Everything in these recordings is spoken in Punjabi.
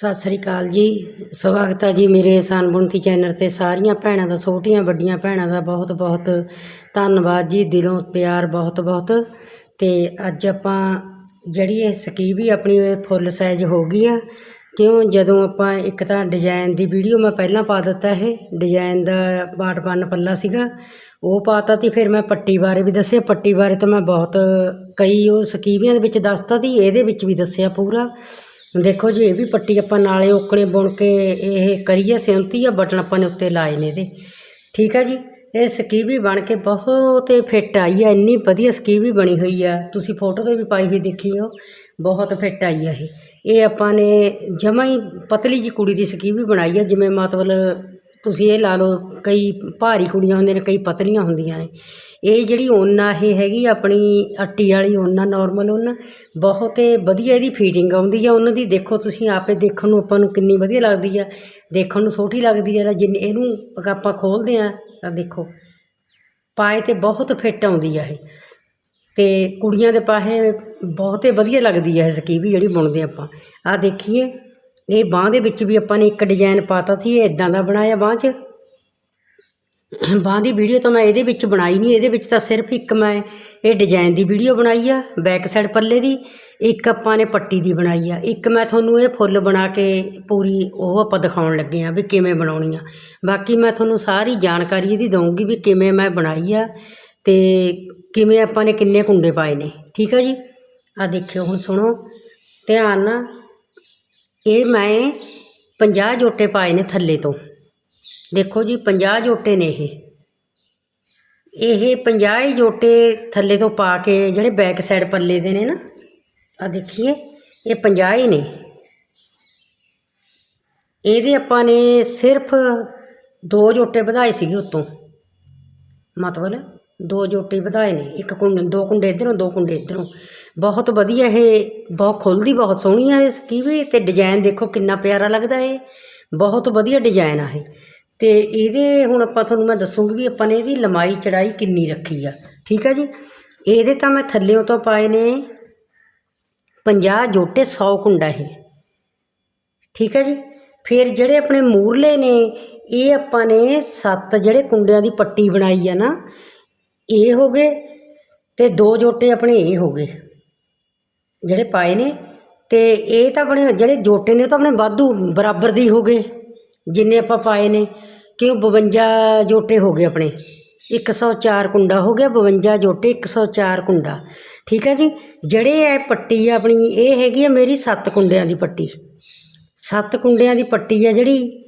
ਸਤਿ ਸ੍ਰੀ ਅਕਾਲ ਜੀ। ਸਵਾਗਤ ਹੈ ਜੀ ਮੇਰੇ ਆਸਾਨ ਬੁਣਤੀ ਚੈਨਲ ਤੇ। ਸਾਰੀਆਂ ਭੈਣਾਂ ਦਾ, ਛੋਟੀਆਂ ਵੱਡੀਆਂ ਭੈਣਾਂ ਦਾ ਬਹੁਤ ਬਹੁਤ ਧੰਨਵਾਦ ਜੀ। ਦਿਲੋਂ ਪਿਆਰ ਬਹੁਤ ਬਹੁਤ। ਤੇ ਅੱਜ ਆਪਾਂ ਜਿਹੜੀ ਇਹ ਸਕੀਵੀ ਆਪਣੀ ਇਹ ਫੁੱਲ ਸਾਈਜ਼ ਹੋ ਗਈ ਆ, ਕਿਉਂ? ਜਦੋਂ ਆਪਾਂ ਇੱਕ ਤਾਂ ਡਿਜ਼ਾਈਨ ਦੀ ਵੀਡੀਓ ਮੈਂ ਪਹਿਲਾਂ ਪਾ ਦਿੱਤਾ ਇਹ। ਡਿਜ਼ਾਈਨ ਦਾ ਪਾਰਟ ਵਨ ਪੱਲਾ ਸੀਗਾ। ਉਹ ਪਾਤਾ ਤੀ, ਫਿਰ ਮੈਂ ਪੱਟੀ ਬਾਰੇ ਵੀ ਦੱਸਿਆ। ਪੱਟੀ ਬਾਰੇ ਤਾਂ ਮੈਂ ਬਹੁਤ ਕਈ ਉਹ ਸਕੀਵੀਆਂ ਦੇ ਵਿੱਚ ਦੱਸਤਾ ਤੀ, ਇਹਦੇ ਵਿੱਚ ਵੀ ਦੱਸਿਆ ਪੂਰਾ। ਦੇਖੋ ਜੀ, ਇਹ ਵੀ ਪੱਟੀ ਆਪਾਂ ਨਾਲੇ ਓਕਣੇ ਬੁਣ ਕੇ ਇਹ ਕਰੀਏ, ਸਿਉਂਤੀ ਆ, ਬਟਨ ਆਪਾਂ ਨੇ ਉੱਤੇ ਲਾਏ ਨੇ ਇਹਦੇ। ਠੀਕ ਆ ਜੀ, ਇਹ ਸਕੀਵੀ ਬਣ ਕੇ ਬਹੁਤ ਫਿੱਟ ਆਈ ਆ, ਇੰਨੀ ਵਧੀਆ ਸਕੀਵੀ ਬਣੀ ਹੋਈ ਆ। ਤੁਸੀਂ ਫੋਟੋ ਤੇ ਵੀ ਪਾਈ ਹੋਈ ਦੇਖੀਓ ਬਹੁਤ ਫਿੱਟ ਆਈ ਆ ਇਹ। ਇਹ ਆਪਾਂ ਨੇ ਜਮਾਂ ਹੀ ਪਤਲੀ ਜੀ ਕੁੜੀ ਦੀ ਸਕੀਵੀ ਬਣਾਈ ਆ, ਜਿਵੇਂ ਮਤਲਬ ਤੁਸੀਂ ਇਹ ਲਾ ਲਓ, ਕਈ ਭਾਰੀ ਕੁੜੀਆਂ ਹੁੰਦੀਆਂ ਨੇ, ਕਈ ਪਤਲੀਆਂ ਹੁੰਦੀਆਂ ਨੇ। ਇਹ ਜਿਹੜੀ ਓਨ ਆ ਇਹ ਹੈਗੀ ਆਪਣੀ ਅੱਟੀ ਵਾਲੀ ਓਨ ਆ ਨਾਰਮਲ ਓਨ, ਬਹੁਤ ਹੀ ਵਧੀਆ ਇਹਦੀ ਫੀਟਿੰਗ ਆਉਂਦੀ ਆ। ਉਹਨਾਂ ਦੀ ਦੇਖੋ ਤੁਸੀਂ ਆਪੇ ਦੇਖਣ ਨੂੰ ਆਪਾਂ ਨੂੰ ਕਿੰਨੀ ਵਧੀਆ ਲੱਗਦੀ ਆ। ਦੇਖਣ ਨੂੰ ਛੋਟੀ ਲੱਗਦੀ ਆ। ਜਿੰਨੀ ਇਹਨੂੰ ਆਪਾਂ ਖੋਲਦੇ ਆ, ਤਾਂ ਦੇਖੋ, ਪਾਏ ਤੇ ਬਹੁਤ ਫਿੱਟ ਆਉਂਦੀ ਆ ਇਹ। ਤੇ ਕੁੜੀਆਂ ਦੇ ਪਾਹੇ ਬਹੁਤ ਵਧੀਆ ਲੱਗਦੀ ਆ ਇਹ ਸਕੀਵੀ ਜਿਹੜੀ ਬੁਣਦੇ ਆਪਾਂ। ਆ ਦੇਖੀਏ, ਇਹ ਬਾਹ ਦੇ ਵਿੱਚ ਵੀ ਆਪਾਂ ਨੇ ਇੱਕ ਡਿਜ਼ਾਈਨ ਪਾਤਾ ਸੀ, ਇਹ ਇਦਾਂ ਦਾ ਬਣਾਇਆ ਬਾਹ 'ਚ। ਬਾਂਹ ਦੀ ਵੀਡੀਓ ਤਾਂ ਮੈਂ ਇਹਦੇ ਵਿੱਚ ਬਣਾਈ ਨਹੀਂ, ਇਹਦੇ ਵਿੱਚ ਤਾਂ ਸਿਰਫ ਇੱਕ ਮੈਂ ਇਹ ਡਿਜ਼ਾਈਨ ਦੀ ਵੀਡੀਓ ਬਣਾਈ ਆ ਬੈਕ ਸਾਈਡ ਪੱਲੇ ਦੀ, ਇੱਕ ਆਪਾਂ ਨੇ ਪੱਟੀ ਦੀ ਬਣਾਈ ਆ। ਇੱਕ ਮੈਂ ਤੁਹਾਨੂੰ ਇਹ ਫੁੱਲ ਬਣਾ ਕੇ ਪੂਰੀ ਉਹ ਆਪਾਂ ਦਿਖਾਉਣ ਲੱਗੇ ਆ ਵੀ ਕਿਵੇਂ ਬਣਾਉਣੀ ਆ। ਬਾਕੀ ਮੈਂ ਤੁਹਾਨੂੰ ਸਾਰੀ ਜਾਣਕਾਰੀ ਇਹਦੀ ਦਊਂਗੀ ਵੀ ਕਿਵੇਂ ਮੈਂ ਬਣਾਈ ਆ ਤੇ ਕਿਵੇਂ ਆਪਾਂ ਨੇ ਕਿੰਨੇ ਕੁੰਡੇ ਪਾਏ ਨੇ। ਠੀਕ ਆ ਜੀ? ਆ ਦੇਖਿਓ ਹੁਣ ਸੁਣੋ। ਧਿਆਨ ਨਾਲ, ਇਹ ਮੈਂ 50 ਜੋਟੇ ਪਾਏ ਨੇ ਥੱਲੇ ਤੋਂ। ਦੇਖੋ ਜੀ 50 ਜੋਟੇ ਨੇ ਇਹ। ਇਹ 50 ਹੀ ਜੋਟੇ ਥੱਲੇ ਤੋਂ ਪਾ ਕੇ ਜਿਹੜੇ ਬੈਕ ਸਾਈਡ ਪੱਲੇ ਦੇ ਨੇ ਨਾ ਆ ਦੇਖੀਏ, ਇਹ 50 ਹੀ ਨੇ। ਇਹਦੇ ਆਪਾਂ ਨੇ ਸਿਰਫ ਦੋ ਜੋਟੇ ਵਧਾਏ ਸੀਗੇ ਉੱਤੋਂ। ਮਤਲਬ ਦੋ ਜੋਟੇ ਵਧਾਏ ਨੇ, ਇੱਕ ਕੁੰਡ, ਦੋ ਕੁੰਡੇ ਇੱਧਰੋਂ, ਦੋ ਕੁੰਡੇ ਇੱਧਰੋਂ। ਬਹੁਤ ਵਧੀਆ ਇਹ, ਬਹੁਤ ਖੁੱਲਦੀ, ਬਹੁਤ ਸੋਹਣੀ ਆ ਇਸ ਕੀ ਵੀ ਤੇ ਡਿਜ਼ਾਈਨ ਦੇਖੋ ਕਿੰਨਾ ਪਿਆਰਾ ਲੱਗਦਾ ਇਹ। ਬਹੁਤ ਵਧੀਆ ਡਿਜ਼ਾਈਨ ਆ ਇਹ। ਅਤੇ ਇਹਦੇ ਹੁਣ ਆਪਾਂ ਤੁਹਾਨੂੰ ਮੈਂ ਦੱਸੂੰਗੀ ਵੀ ਆਪਾਂ ਨੇ ਇਹਦੀ ਲੰਬਾਈ ਚੜਾਈ ਕਿੰਨੀ ਰੱਖੀ ਆ। ਠੀਕ ਆ ਜੀ? ਇਹਦੇ ਤਾਂ ਮੈਂ ਥੱਲਿਓਂ ਤੋਂ ਪਾਏ ਨੇ 50 ਜੋਟੇ 100 ਕੁੰਡਾ ਇਹ। ਠੀਕ ਹੈ ਜੀ? ਫਿਰ ਜਿਹੜੇ ਆਪਣੇ ਮੂਰਲੇ ਨੇ, ਇਹ ਆਪਾਂ ਨੇ ਸੱਤ ਜਿਹੜੇ ਕੁੰਡਿਆਂ ਦੀ ਪੱਟੀ ਬਣਾਈ ਆ ਨਾ, ਇਹ ਹੋ ਗਏ ਤੇ ਦੋ ਜੋਟੇ ਆਪਣੇ ਇਹ ਹੋ ਗਏ ਜਿਹੜੇ ਪਾਏ ਨੇ। ਤੇ ਇਹ ਤਾਂ ਆਪਣੇ ਜਿਹੜੇ ਜੋਟੇ ਨੇ ਉਹ ਤਾਂ ਆਪਣੇ ਵਾਧੂ ਬਰਾਬਰ ਦੀ ਹੋ ਗਏ। ਜਿੰਨੇ ਆਪਾਂ ਪਾਏ ਨੇ, ਕਿ ਉਹ 52 ਜੋਟੇ ਹੋ ਗਏ ਆਪਣੇ। 104 ਕੁੰਡਾ ਹੋ ਗਿਆ 52 ਜੋਟੇ 104 ਕੁੰਡਾ। ਠੀਕ ਹੈ ਜੀ? ਜਿਹੜੇ ਇਹ ਪੱਟੀ ਆ ਆਪਣੀ, ਇਹ ਹੈਗੀ ਆ ਮੇਰੀ 7 ਕੁੰਡਿਆਂ ਦੀ ਪੱਟੀ। 7 ਕੁੰਡਿਆਂ ਦੀ ਪੱਟੀ ਆ ਜਿਹੜੀ,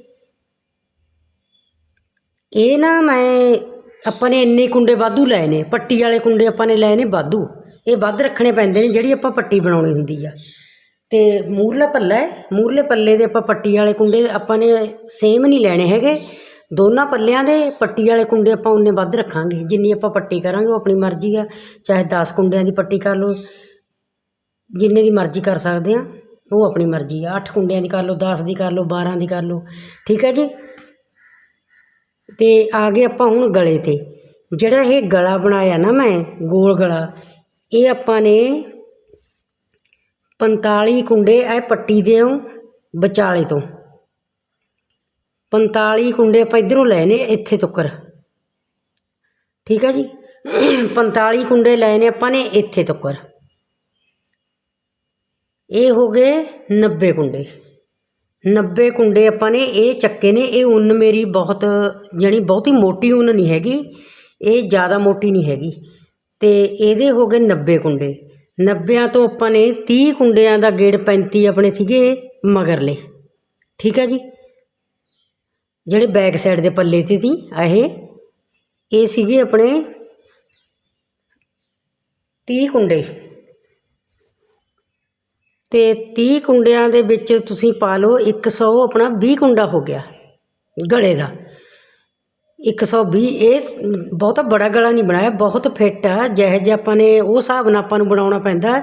ਇਹ ਨਾ ਮੈਂ, ਆਪਾਂ ਨੇ ਇੰਨੇ ਕੁੰਡੇ ਵਾਧੂ ਲਏ ਨੇ, ਪੱਟੀ ਵਾਲੇ ਕੁੰਡੇ ਆਪਾਂ ਨੇ ਲਏ ਨੇ ਵਾਧੂ। ਇਹ ਵੱਧ ਰੱਖਣੇ ਪੈਂਦੇ ਨੇ, ਜਿਹੜੀ ਆਪਾਂ ਪੱਟੀ ਬਣਾਉਣੀ ਹੁੰਦੀ ਆ। ਅਤੇ ਮੂਰਲਾ ਪੱਲਾ ਹੈ। ਮੂਰਲੇ ਪੱਲੇ ਦੇ ਆਪਾਂ ਪੱਟੀ ਵਾਲੇ ਕੁੰਡੇ ਆਪਾਂ ਨੇ ਸੇਮ ਨਹੀਂ ਲੈਣੇ ਹੈਗੇ। ਦੋਨਾਂ ਪੱਲਿਆਂ ਦੇ ਪੱਟੀ ਵਾਲੇ ਕੁੰਡੇ ਆਪਾਂ ਉਨੇ ਵੱਧ ਰੱਖਾਂਗੇ। ਜਿੰਨੀ ਆਪਾਂ ਪੱਟੀ ਕਰਾਂਗੇ, ਉਹ ਆਪਣੀ ਮਰਜ਼ੀ ਆ। ਚਾਹੇ 10 ਕੁੰਡਿਆਂ ਦੀ ਪੱਟੀ ਕਰ ਲਓ, ਜਿੰਨੇ ਦੀ ਮਰਜ਼ੀ ਕਰ ਸਕਦੇ ਆ, ਉਹ ਆਪਣੀ ਮਰਜ਼ੀ ਆ। 8 ਕੁੰਡਿਆਂ ਦੀ ਕਰ ਲਓ 10 ਦੀ ਕਰ ਲਓ 12 ਦੀ ਕਰ ਲਓ। ਠੀਕ ਹੈ ਜੀ? ਤੇ ਆ ਗਏ ਆਪਾਂ ਹੁਣ ਗਲੇ ਤੇ। ਜਿਹੜਾ ਇਹ ਗਲਾ ਬਣਾਇਆ ਨਾ ਮੈਂ, ਗੋਲ ਗਲਾ, ਇਹ ਆਪਾਂ ਨੇ 45 ਕੁੰਡੇ ਇਹ ਪੱਟੀ ਦੇ ਵਿਚਾਲੇ ਤੋਂ। 45 ਕੁੰਡੇ ਆਪਾਂ ਇਧਰੋਂ ਲਏ ਨੇ ਇੱਥੇ ਤੱਕਰ। ਠੀਕ ਹੈ ਜੀ? 45 ਕੁੰਡੇ ਲਏ ਨੇ ਆਪਾਂ ਨੇ ਇੱਥੇ ਤੱਕਰ। ਇਹ ਹੋ ਗਏ 90 ਕੁੰਡੇ। 90 ਕੁੰਡੇ ਆਪਾਂ ਨੇ ਇਹ ਚੱਕੇ ਨੇ। ਇਹ ਉੱਨ ਮੇਰੀ ਬਹੁਤ, ਜਾਣੀ ਬਹੁਤੀ ਮੋਟੀ ਉੱਨ ਨਹੀਂ ਹੈਗੀ। ਇਹ ਜ਼ਿਆਦਾ ਮੋਟੀ ਨਹੀਂ ਹੈਗੀ। ਤੇ ਇਹਦੇ ਹੋ ਗਏ 90 ਕੁੰਡੇ। 90 ਤੋਂ ਆਪਾਂ ਨੇ 30 ਕੁੰਡਿਆਂ ਦਾ ਗੇੜ 35 ਆਪਣੇ ਸੀਗੇ ਮਗਰਲੇ। ਠੀਕ ਹੈ ਜੀ? ਜਿਹੜੇ ਬੈਕ ਸਾਈਡ ਦੇ ਪੱਲੇ ਤੇ ਸੀ ਇਹ। ਇਹ ਸੀਗੇ ਆਪਣੇ 30 ਕੁੰਡੇ। ਤੇ 30 ਕੁੰਡਿਆਂ ਦੇ ਵਿੱਚ ਤੁਸੀਂ ਪਾ ਲਓ 100 ਆਪਣਾ 20 ਕੁੰਡਾ ਹੋ ਗਿਆ ਗਲੇ ਦਾ। 120 ਇਹ ਬਹੁਤਾ ਬੜਾ ਗਲਾ ਨਹੀਂ ਬਣਾਇਆ, ਬਹੁਤ ਫਿੱਟ ਆ। ਜਿਹੇ ਜਿਹੇ ਆਪਾਂ ਨੇ, ਉਹ ਹਿਸਾਬ ਨਾਲ ਆਪਾਂ ਨੂੰ ਬਣਾਉਣਾ ਪੈਂਦਾ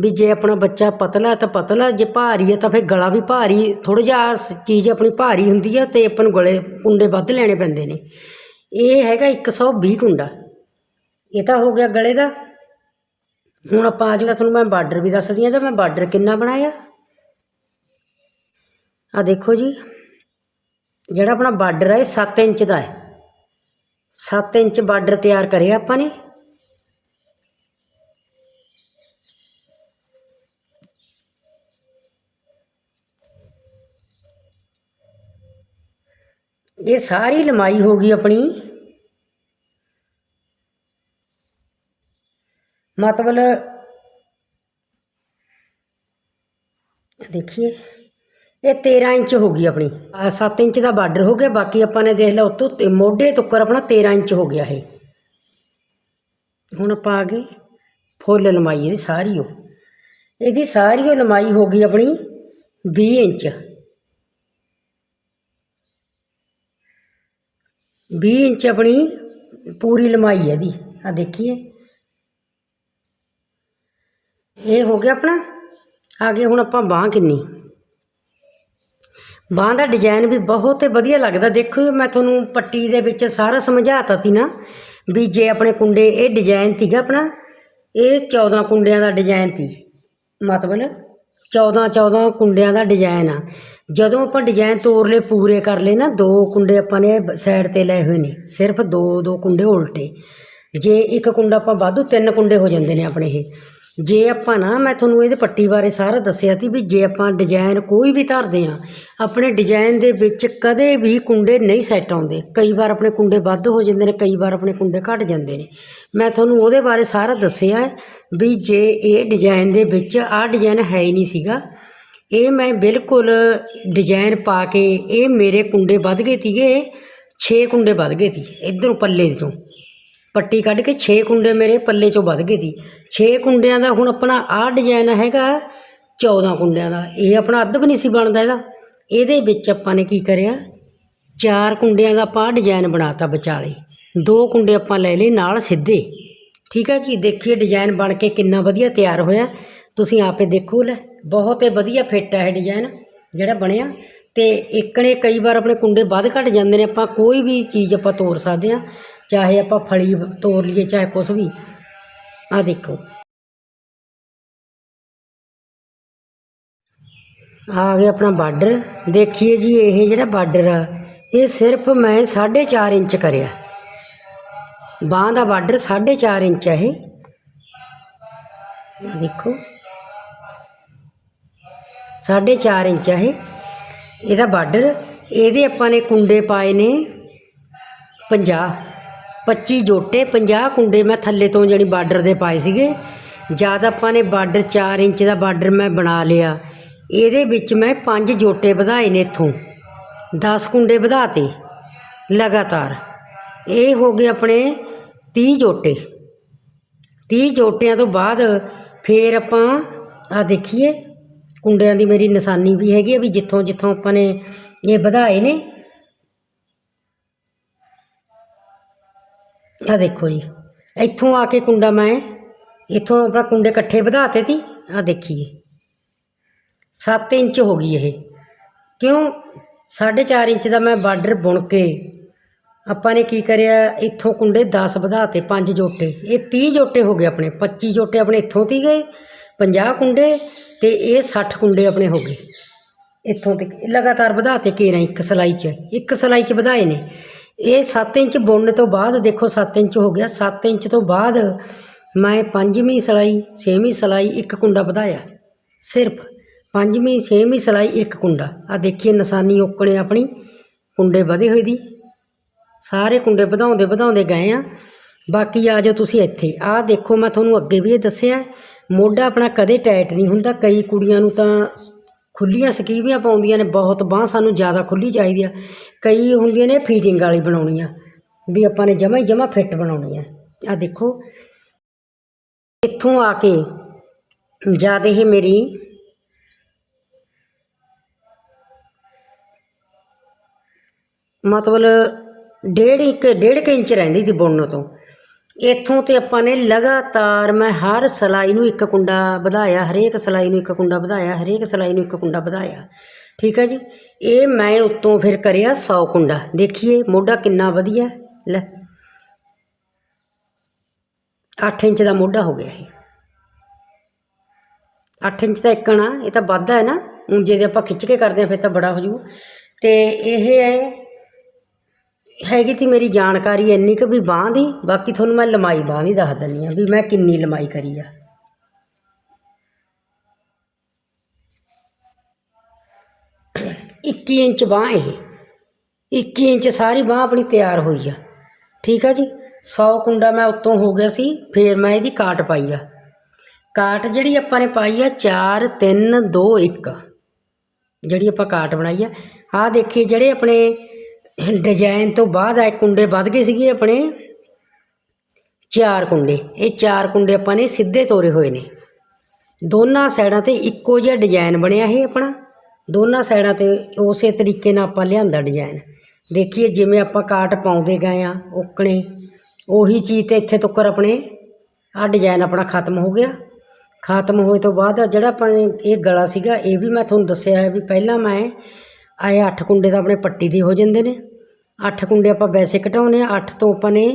ਵੀ ਜੇ ਆਪਣਾ ਬੱਚਾ ਪਤਲਾ ਤਾਂ ਪਤਲਾ, ਜੇ ਭਾਰੀ ਹੈ ਤਾਂ ਫਿਰ ਗਲਾ ਵੀ ਭਾਰੀ ਥੋੜਾ ਜਿਹਾ ਚੀਜ਼ ਆਪਣੀ ਭਾਰੀ ਹੁੰਦੀ ਆ ਤੇ ਆਪਾਂ ਨੂੰ ਗਲੇ, ਕੁੰਡੇ ਵੱਧ ਲੈਣੇ ਪੈਂਦੇ ਨੇ। ਇਹ ਹੈਗਾ 120 ਕੁੰਡਾ। ਇਹ ਤਾਂ ਹੋ ਗਿਆ ਗਲੇ ਦਾ। ਹੁਣ ਆਪਾਂ ਆ ਜਿਹੜਾ ਤੁਹਾਨੂੰ ਮੈਂ ਬਾਰਡਰ ਵੀ ਦੱਸਦੀ ਹਾਂ ਤਾਂ ਮੈਂ ਬਾਰਡਰ ਕਿੰਨਾ ਬਣਾਇਆ? ਆ ਦੇਖੋ ਜੀ। ਜਿਹੜਾ ਆਪਣਾ ਬਾਰਡਰ ਹੈ ਇਹ 7 ਇੰਚ ਦਾ ਹੈ। 7 ਇੰਚ ਬਾਰਡਰ ਤਿਆਰ ਕਰਿਆ ਆਪਾਂ ਨੇ। ਇਹ ਸਾਰੀ ਲੰਬਾਈ ਹੋ ਗਈ ਆਪਣੀ। ਮਤਲਬ ਦੇਖੀਏ। ਇਹ 13 ਇੰਚ ਹੋ ਗਈ ਆਪਣੀ। 7 ਇੰਚ ਦਾ ਬਾਰਡਰ ਹੋ ਗਿਆ, ਬਾਕੀ ਆਪਾਂ ਨੇ ਦੇਖ ਲਿਆ ਉੱਤੋਂ ਤੇ ਮੋਢੇ ਤੁੱਕਰ ਆਪਣਾ 13 ਇੰਚ ਹੋ ਗਿਆ ਇਹ। ਹੁਣ ਆਪਾਂ ਆ ਗਏ ਫੁੱਲ ਲੰਬਾਈ ਇਹਦੀ ਸਾਰੀ ਉਹ ਇਹਦੀ ਸਾਰੀ ਉਹ ਲੰਬਾਈ ਹੋ ਗਈ ਆਪਣੀ 20 ਇੰਚ। 20 ਇੰਚ ਆਪਣੀ ਪੂਰੀ ਲੰਬਾਈ ਹੈ ਇਹਦੀ ਆ ਦੇਖੀਏ। ਇਹ ਹੋ ਗਿਆ ਆਪਣਾ, ਆ ਗਏ ਹੁਣ ਆਪਾਂ ਬਾਹ ਕਿੰਨੀ। ਬਾਹ ਦਾ ਡਿਜ਼ਾਈਨ ਵੀ ਬਹੁਤ ਵਧੀਆ ਲੱਗਦਾ। ਦੇਖੋ, ਮੈਂ ਤੁਹਾਨੂੰ ਪੱਟੀ ਦੇ ਵਿੱਚ ਸਾਰਾ ਸਮਝਾਤਾ ਤੀ ਨਾ ਵੀ ਜੇ ਆਪਣੇ ਕੁੰਡੇ ਇਹ ਡਿਜ਼ਾਈਨ ਤੀਗਾ ਆਪਣਾ, ਇਹ 14 ਕੁੰਡਿਆਂ ਦਾ ਡਿਜ਼ਾਈਨ ਤੀ। ਮਤਲਬ 14 14 ਕੁੰਡਿਆਂ ਦਾ ਡਿਜ਼ਾਈਨ ਆ। ਜਦੋਂ ਆਪਾਂ ਡਿਜ਼ਾਈਨ ਤੋਰ ਲਏ, ਪੂਰੇ ਕਰ ਲਏ ਨਾ, ਦੋ ਕੁੰਡੇ ਆਪਾਂ ਨੇ ਸਾਈਡ ਤੇ ਲਏ ਹੋਏ ਨੇ, ਸਿਰਫ ਦੋ ਦੋ ਕੁੰਡੇ ਉਲਟੇ। ਜੇ ਇੱਕ ਕੁੰਡਾ ਆਪਾਂ ਵਾਧੂ ਤਿੰਨ ਕੁੰਡੇ ਹੋ ਜਾਂਦੇ ਨੇ ਆਪਣੇ ਇਹ। ਜੇ ਆਪਾਂ ਨਾ, ਮੈਂ ਤੁਹਾਨੂੰ ਇਹਦੇ ਪੱਟੀ ਬਾਰੇ ਸਾਰਾ ਦੱਸਿਆ ਸੀ ਵੀ ਜੇ ਆਪਾਂ ਡਿਜ਼ਾਈਨ ਕੋਈ ਵੀ ਧਰਦੇ ਆ ਆਪਣੇ ਡਿਜ਼ਾਈਨ ਦੇ ਵਿੱਚ ਕਦੇ ਵੀ ਕੁੰਡੇ ਨਹੀਂ ਸੈੱਟ ਆਉਂਦੇ। ਕਈ ਵਾਰ ਆਪਣੇ ਕੁੰਡੇ ਵੱਧ ਹੋ ਜਾਂਦੇ ਨੇ, ਕਈ ਵਾਰ ਆਪਣੇ ਕੁੰਡੇ ਘਟ ਜਾਂਦੇ ਨੇ। ਮੈਂ ਤੁਹਾਨੂੰ ਉਹਦੇ ਬਾਰੇ ਸਾਰਾ ਦੱਸਿਆ ਵੀ ਜੇ ਇਹ ਡਿਜ਼ਾਈਨ ਦੇ ਵਿੱਚ ਆਹ ਡਿਜ਼ਾਈਨ ਹੈ ਹੀ ਨਹੀਂ ਸੀਗਾ, ਇਹ ਮੈਂ ਬਿਲਕੁਲ ਡਿਜ਼ਾਈਨ ਪਾ ਕੇ ਇਹ ਮੇਰੇ ਕੁੰਡੇ ਵੱਧ ਗਏ ਸੀਗੇ 6 ਕੁੰਡੇ ਵੱਧ ਗਏ ਤੀ ਇਧਰੋਂ ਪੱਲੇ ਤੋਂ। ਪੱਟੀ ਕੱਢ ਕੇ 6 ਕੁੰਡੇ ਮੇਰੇ ਪੱਲੇ ਚੋਂ ਵੱਧ ਗਏ ਤੀ 6 ਕੁੰਡਿਆਂ ਦਾ ਹੁਣ ਆਪਣਾ ਆਹ ਡਿਜ਼ਾਈਨ ਹੈਗਾ 14 ਕੁੰਡਿਆਂ ਦਾ। ਇਹ ਆਪਣਾ ਅੱਧ ਵੀ ਨਹੀਂ ਸੀ ਬਣਦਾ ਇਹਦਾ। ਇਹਦੇ ਵਿੱਚ ਆਪਾਂ ਨੇ ਕੀ ਕਰਿਆ? ਚਾਰ ਕੁੰਡਿਆਂ ਦਾ ਆਪਾਂ ਡਿਜ਼ਾਈਨ ਬਣਾਤਾ ਵਿਚਾਲੇ। ਦੋ ਕੁੰਡੇ ਆਪਾਂ ਲੈ ਲਏ ਨਾਲ ਸਿੱਧੇ। ਠੀਕ ਹੈ ਜੀ? ਦੇਖੀਏ ਡਿਜ਼ਾਈਨ ਬਣ ਕੇ ਕਿੰਨਾ ਵਧੀਆ ਤਿਆਰ ਹੋਇਆ। ਤੁਸੀਂ ਆਪੇ ਦੇਖੋ ਲੈ, ਬਹੁਤ ਹੀ ਵਧੀਆ ਫਿੱਟ ਹੈ ਇਹ ਡਿਜ਼ਾਈਨ ਜਿਹੜਾ ਬਣਿਆ। ਤੇ ਇੱਕ ਨੇ ਕਈ ਵਾਰ ਆਪਣੇ ਕੁੰਡੇ ਵੱਧ ਘਟ ਜਾਂਦੇ ਨੇ। ਆਪਾਂ ਕੋਈ ਵੀ ਚੀਜ਼ ਆਪਾਂ ਤੋੜ ਸਕਦੇ ਆ ਚਾਹੇ ਆਪਾਂ ਫਲੀ ਤੋੜ ਲਈਏ, ਚਾਹੇ ਕੁਛ ਵੀ। ਆਹ ਦੇਖੋ। ਆ ਗਿਆ ਆਪਣਾ ਬਾਰਡਰ। ਦੇਖੀਏ ਜੀ, ਇਹ ਜਿਹੜਾ ਬਾਰਡਰ ਆ, ਇਹ ਸਿਰਫ ਮੈਂ 4.5 ਇੰਚ ਕਰਿਆ। ਬਾਹ ਦਾ ਬਾਰਡਰ 4.5 ਇੰਚ ਹੈ ਇਹ। ਆ ਦੇਖੋ। 4.5 ਇੰਚ ਹੈ ਇਹਦਾ ਬਾਰਡਰ, ਇਹਦੇ ਆਪਾਂ ਨੇ ਕੁੰਡੇ ਪਾਏ ਨੇ 50 25 ਜੋਟੇ 50 ਕੁੰਡੇ ਮੈਂ ਥੱਲੇ ਤੋਂ ਜਾਣੀ ਬਾਰਡਰ ਦੇ ਪਾਏ ਸੀਗੇ। ਜਦ ਆਪਾਂ ਨੇ ਬਾਰਡਰ 4 ਇੰਚ ਦਾ ਬਾਰਡਰ ਮੈਂ ਬਣਾ ਲਿਆ, ਇਹਦੇ ਵਿੱਚ ਮੈਂ 5 ਜੋਟੇ ਵਧਾਏ ਨੇ ਇੱਥੋਂ। 10 ਕੁੰਡੇ ਵਧਾਤੇ, ਲਗਾਤਾਰ। ਇਹ ਹੋ ਗਏ ਆਪਣੇ 30 ਜੋਟੇ। 30 ਜੋਟਿਆਂ ਤੋਂ ਬਾਅਦ ਫੇਰ ਆਪਾਂ ਆ ਦੇਖੀਏ, ਕੁੰਡਿਆਂ ਦੀ ਮੇਰੀ ਨਿਸ਼ਾਨੀ ਵੀ ਹੈਗੀ ਆ ਵੀ ਜਿੱਥੋਂ ਜਿੱਥੋਂ ਆਪਾਂ ਨੇ ਇਹ ਵਧਾਏ ਨੇ। ਆ ਦੇਖੋ ਜੀ। ਇੱਥੋਂ ਆ ਕੇ ਕੁੰਡਾ ਮੈਂ, ਇੱਥੋਂ ਆਪਣਾ ਕੁੰਡੇ ਇਕੱਠੇ ਵਧਾਤੇ ਤੀ ਆ ਦੇਖੀਏ। 7 ਇੰਚ ਹੋ ਗਈ ਇਹ। ਕਿਉਂ? 4.5 ਇੰਚ ਦਾ ਮੈਂ ਬਾਰਡਰ ਬੁਣ ਕੇ ਆਪਾਂ ਨੇ ਕੀ ਕਰਿਆ? ਇੱਥੋਂ ਕੁੰਡੇ 10 ਵਧਾਤੇ 5 ਜੋਟੇ। ਇਹ 30 ਜੋਟੇ ਹੋ ਗਏ ਆਪਣੇ 25 ਜੋਟੇ ਆਪਣੇ ਇੱਥੋਂ ਤੀ ਗਏ 50 ਕੁੰਡੇ ਤੇ ਇਹ 60 ਕੁੰਡੇ ਆਪਣੇ ਹੋ ਗਏ। ਇੱਥੋਂ ਤੱਕ ਲਗਾਤਾਰ ਵਧਾਤੇ ਕੇਰਾਂ ਇੱਕ ਸਲਾਈ 'ਚ। ਇੱਕ ਸਲਾਈ 'ਚ ਵਧਾਏ ਨੇ। ਇਹ 7 ਇੰਚ ਬੁਣਨ ਤੋਂ ਬਾਅਦ ਦੇਖੋ 7 ਇੰਚ ਹੋ ਗਿਆ। 7 ਇੰਚ ਤੋਂ ਬਾਅਦ ਮੈਂ ਪੰਜਵੀਂ ਸਲਾਈ, ਛੇਵੀਂ ਸਲਾਈ ਇੱਕ ਕੁੰਡਾ ਵਧਾਇਆ। ਸਿਰਫ ਪੰਜਵੀਂ, ਛੇਵੀਂ ਸਲਾਈ ਇੱਕ ਕੁੰਡਾ। ਆ ਦੇਖੀਏ ਨਿਸ਼ਾਨੀ ਓਕਣੇ ਆਪਣੀ ਕੁੰਡੇ ਵਧੇ ਹੋਏ ਦੀ। ਸਾਰੇ ਕੁੰਡੇ ਵਧਾਉਂਦੇ ਵਧਾਉਂਦੇ ਗਏ ਆ। ਬਾਕੀ ਆ ਜਾਓ ਤੁਸੀਂ ਇੱਥੇ। ਆਹ ਦੇਖੋ ਮੈਂ ਤੁਹਾਨੂੰ ਅੱਗੇ ਵੀ ਇਹ ਦੱਸਿਆ, ਮੋਢਾ ਆਪਣਾ ਕਦੇ ਟਾਈਟ ਨਹੀਂ ਹੁੰਦਾ। ਕਈ ਕੁੜੀਆਂ ਨੂੰ ਤਾਂ ਖੁੱਲੀਆਂ ਸਕੀਵੀਆਂ ਪਾਉਂਦੀਆਂ ਨੇ, ਬਹੁਤ ਬਾਂਹ ਸਾਨੂੰ ਜ਼ਿਆਦਾ ਖੁੱਲ੍ਹੀ ਚਾਹੀਦੀ ਆ। ਕਈ ਹੁੰਦੀਆਂ ਨੇ ਫੀਟਿੰਗ ਵਾਲੀ ਬਣਾਉਣੀ ਆ ਵੀ ਆਪਾਂ ਨੇ ਜਮਾ ਹੀ ਜਮਾ ਫਿੱਟ ਬਣਾਉਣੀ ਆ ਆ ਦੇਖੋ, ਇੱਥੋਂ ਆ ਕੇ ਜ਼ਿਆਦਾ ਹੀ ਮੇਰੀ ਮਤਲਬ ਡੇਢ ਇੱਕ, ਡੇਢ ਕੁ ਇੰਚ ਰਹਿੰਦੀ ਸੀ ਬੁਣਨ ਤੋਂ। ਇੱਥੋਂ ਤੇ ਆਪਾਂ ਨੇ ਲਗਾਤਾਰ ਮੈਂ ਹਰ ਸਲਾਈ ਨੂੰ ਇੱਕ ਕੁੰਡਾ ਵਧਾਇਆ, ਹਰੇਕ ਸਲਾਈ ਨੂੰ ਇੱਕ ਕੁੰਡਾ ਵਧਾਇਆ, ਹਰੇਕ ਸਲਾਈ ਨੂੰ ਇੱਕ ਕੁੰਡਾ ਵਧਾਇਆ। ਠੀਕ ਹੈ ਜੀ? ਇਹ ਮੈਂ ਉੱਤੋਂ ਫਿਰ ਕਰਿਆ 100 ਕੁੰਡਾ। ਦੇਖੀਏ, ਮੋਢਾ ਕਿੰਨਾ ਵਧੀਆ ਲੈ। 8 ਇੰਚ ਦਾ ਮੋਢਾ ਹੋ ਗਿਆ ਇਹ। 8 ਇੰਚ ਦਾ ਇੱਕਣਾ ਇਹ ਤਾਂ ਵੱਧ ਹੈ ਨਾ। ਹੁਣ ਜੇ ਆਪਾਂ ਖਿੱਚ ਕੇ ਕਰਦੇ ਆ ਫਿਰ ਤਾਂ ਬੜਾ ਹੋ ਜੂ ਤੇ ਇਹ ਹੈ ਹੈਗੀ ਤੀ ਮੇਰੀ ਜਾਣਕਾਰੀ ਇੰਨੀ ਕੁ ਵੀ ਬਾਂਹ ਦੀ, ਬਾਕੀ ਤੁਹਾਨੂੰ ਮੈਂ ਲੰਮਾਈ ਬਾਂਹ ਵੀ ਦੱਸ ਦਿੰਦੀ ਆ ਵੀ ਮੈਂ ਕਿੰਨੀ ਲੰਮਾਈ ਕਰੀ ਆ। ਇੱਕੀ ਇੰਚ ਬਾਂਹ ਇਹ 21 ਇੰਚ ਸਾਰੀ ਬਾਂਹ ਆਪਣੀ ਤਿਆਰ ਹੋਈ ਆ। ਠੀਕ ਆ ਜੀ? 100 ਕੁੰਡਾ ਮੈਂ ਉੱਤੋਂ ਹੋ ਗਿਆ ਸੀ, ਫੇਰ ਮੈਂ ਇਹਦੀ ਕਾਟ ਪਾਈ ਆ। ਕਾਟ ਜਿਹੜੀ ਆਪਾਂ ਨੇ ਪਾਈ ਆ 4 3 2 1 ਜਿਹੜੀ ਆਪਾਂ ਕਾਟ ਬਣਾਈ ਆ, ਆਹ ਦੇਖੀਏ ਜਿਹੜੇ ਆਪਣੇ ਡਿਜ਼ਾਇਨ ਤੋਂ ਬਾਅਦ ਆਏ ਕੁੰਡੇ ਵੱਧ ਗਏ ਸੀਗੇ ਆਪਣੇ। ਚਾਰ ਕੁੰਡੇ। ਇਹ ਚਾਰ ਕੁੰਡੇ ਆਪਾਂ ਨੇ ਸਿੱਧੇ ਤੋਰੇ ਹੋਏ ਨੇ। ਦੋਨਾਂ ਸਾਈਡਾਂ ਤੇ ਇੱਕੋ ਜਿਹਾ ਡਿਜ਼ਾਈਨ ਬਣਿਆ ਇਹ ਆਪਣਾ। ਦੋਨਾਂ ਸਾਈਡਾਂ ਤੇ ਉਸੇ ਤਰੀਕੇ ਨਾਲ ਆਪਾਂ ਲਿਆਂਦਾ ਡਿਜ਼ਾਈਨ। ਦੇਖੀਏ ਜਿਵੇਂ ਆਪਾਂ ਕਾਟ ਪਾਉਂਦੇ ਗਏ ਆ ਓਕਣੇ, ਉਹੀ ਚੀਜ਼ ਤੇ ਇੱਥੇ ਤੱਕਰ ਆਪਣੇ ਆ ਡਿਜ਼ਾਈਨ ਆਪਣਾ ਖਤਮ ਹੋ ਗਿਆ। ਖਤਮ ਹੋਏ ਤੋਂ ਬਾਅਦ ਜਿਹੜਾ ਆਪਾਂ ਇਹ ਗਲਾ ਸੀਗਾ, ਇਹ ਵੀ ਮੈਂ ਤੁਹਾਨੂੰ ਦੱਸਿਆ ਹੈ ਵੀ ਪਹਿਲਾਂ ਮੈਂ ਆਏ ਅੱਠ ਕੁੰਡੇ ਤਾਂ ਆਪਣੇ ਪੱਟੀ ਦੇ ਹੋ ਜਾਂਦੇ ਨੇ। ਅੱਠ ਕੁੰਡੇ ਆਪਾਂ ਵੈਸੇ ਘਟਾਉਂਦੇ ਹਾਂ ਅੱਠ ਤੋਂ ਆਪਾਂ ਨੇ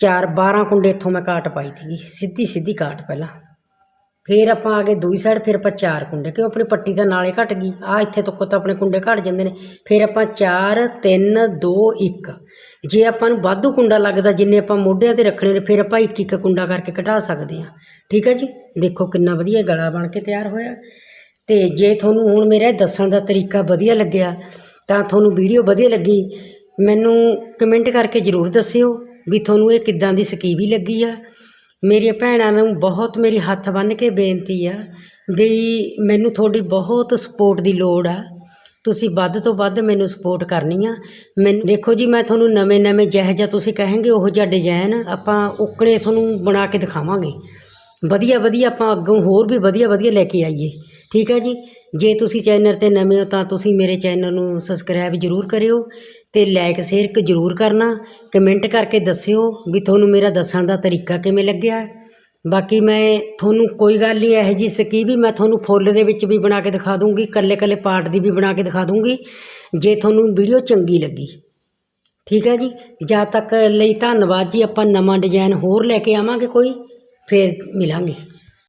4 12 ਕੁੰਡੇ ਇੱਥੋਂ ਮੈਂ ਕਾਟ ਪਾਈ ਸੀਗੀ, ਸਿੱਧੀ ਸਿੱਧੀ ਕਾਟ ਪਹਿਲਾਂ। ਫਿਰ ਆਪਾਂ ਆ ਗਏ ਦੂਈ ਸਾਈਡ ਫਿਰ ਆਪਾਂ ਚਾਰ ਕੁੰਡੇ, ਕਿਉਂ ਆਪਣੀ ਪੱਟੀ ਤਾਂ ਨਾਲੇ ਘਟ ਗਈ। ਆ ਇੱਥੇ ਤੋਂ ਤਾਂ ਆਪਣੇ ਕੁੰਡੇ ਘਟ ਜਾਂਦੇ ਨੇ। ਫਿਰ ਆਪਾਂ 4 3 2 1 ਜੇ ਆਪਾਂ ਨੂੰ ਵਾਧੂ ਕੁੰਡਾ ਲੱਗਦਾ, ਜਿੰਨੇ ਆਪਾਂ ਮੋਢਿਆਂ ਤੇ ਰੱਖਣੇ ਨੇ, ਫਿਰ ਆਪਾਂ ਇੱਕ ਇੱਕ ਕੁੰਡਾ ਕਰਕੇ ਘਟਾ ਸਕਦੇ ਹਾਂ। ਠੀਕ ਹੈ ਜੀ? ਦੇਖੋ ਕਿੰਨਾ ਵਧੀਆ ਗਲਾ ਬਣ ਕੇ ਤਿਆਰ ਹੋਇਆ। ਅਤੇ ਜੇ ਤੁਹਾਨੂੰ ਹੁਣ ਮੇਰਾ ਦੱਸਣ ਦਾ ਤਰੀਕਾ ਵਧੀਆ ਲੱਗਿਆ, ਤਾਂ ਤੁਹਾਨੂੰ ਵੀਡੀਓ ਵਧੀਆ ਲੱਗੀ, ਮੈਨੂੰ ਕਮੈਂਟ ਕਰਕੇ ਜ਼ਰੂਰ ਦੱਸਿਓ ਵੀ ਤੁਹਾਨੂੰ ਇਹ ਕਿੱਦਾਂ ਦੀ ਸਕੀਵੀ ਲੱਗੀ ਆ। ਮੇਰੀਆਂ ਭੈਣਾਂ ਨੂੰ ਬਹੁਤ ਮੇਰੀ ਹੱਥ ਬੰਨ੍ਹ ਕੇ ਬੇਨਤੀ ਆ ਵੀ ਮੈਨੂੰ ਤੁਹਾਡੀ ਬਹੁਤ ਸਪੋਰਟ ਦੀ ਲੋੜ ਆ। ਤੁਸੀਂ ਵੱਧ ਤੋਂ ਵੱਧ ਮੈਨੂੰ ਸਪੋਰਟ ਕਰਨੀ ਆ। ਮੈਨੂੰ, ਦੇਖੋ ਜੀ, ਮੈਂ ਤੁਹਾਨੂੰ ਨਵੇਂ ਨਵੇਂ ਜਿਹੋ ਜਿਹਾ ਤੁਸੀਂ ਕਹਾਂਗੇ, ਉਹੋ ਜਿਹਾ ਡਿਜ਼ਾਈਨ ਆਪਾਂ ਉਕਣੇ ਤੁਹਾਨੂੰ ਬਣਾ ਕੇ ਦਿਖਾਵਾਂਗੇ। ਵਧੀਆ ਵਧੀਆ ਆਪਾਂ ਅੱਗੋਂ ਹੋਰ ਵੀ ਵਧੀਆ ਵਧੀਆ ਲੈ ਕੇ ਆਈਏ। ਠੀਕ ਹੈ ਜੀ। ਜੇ ਤੁਸੀਂ ਚੈਨਲ ਤੇ ਨਵੇਂ ਹੋ ਤਾਂ ਤੁਸੀਂ ਮੇਰੇ ਚੈਨਲ ਨੂੰ ਸਬਸਕ੍ਰਾਈਬ ਜ਼ਰੂਰ ਕਰਿਓ ਤੇ ਲਾਈਕ ਸ਼ੇਅਰ ਜ਼ਰੂਰ ਕਰਨਾ। ਕਮੈਂਟ ਕਰਕੇ ਦੱਸਿਓ ਵੀ ਤੁਹਾਨੂੰ ਮੇਰਾ ਦੱਸਣ ਦਾ ਤਰੀਕਾ ਕਿਵੇਂ ਲੱਗਿਆ। ਬਾਕੀ ਮੈਂ ਤੁਹਾਨੂੰ ਕੋਈ ਗੱਲ ਨਹੀਂ, ਇਹੋ ਜੀ ਸਕੀ ਵੀ ਮੈਂ ਤੁਹਾਨੂੰ ਫੁੱਲ ਦੇ ਵਿੱਚ ਵੀ ਬਣਾ ਕੇ ਦਿਖਾ ਦੂੰਗੀ ਕੱਲੇ ਕੱਲੇ ਪਾਰਟ ਦੀ ਵੀ ਬਣਾ ਕੇ ਦਿਖਾ ਦੂੰਗੀ, ਜੇ ਤੁਹਾਨੂੰ ਵੀਡੀਓ ਚੰਗੀ ਲੱਗੀ। ਠੀਕ ਹੈ ਜੀ। ਜਦ ਤੱਕ ਲਈ ਧੰਨਵਾਦ ਜੀ, ਆਪਾਂ ਨਵਾਂ ਡਿਜ਼ਾਈਨ ਹੋਰ ਲੈ ਕੇ ਆਵਾਂਗੇ ਕੋਈ, ਫੇਰ ਮਿਲਾਂਗੇ।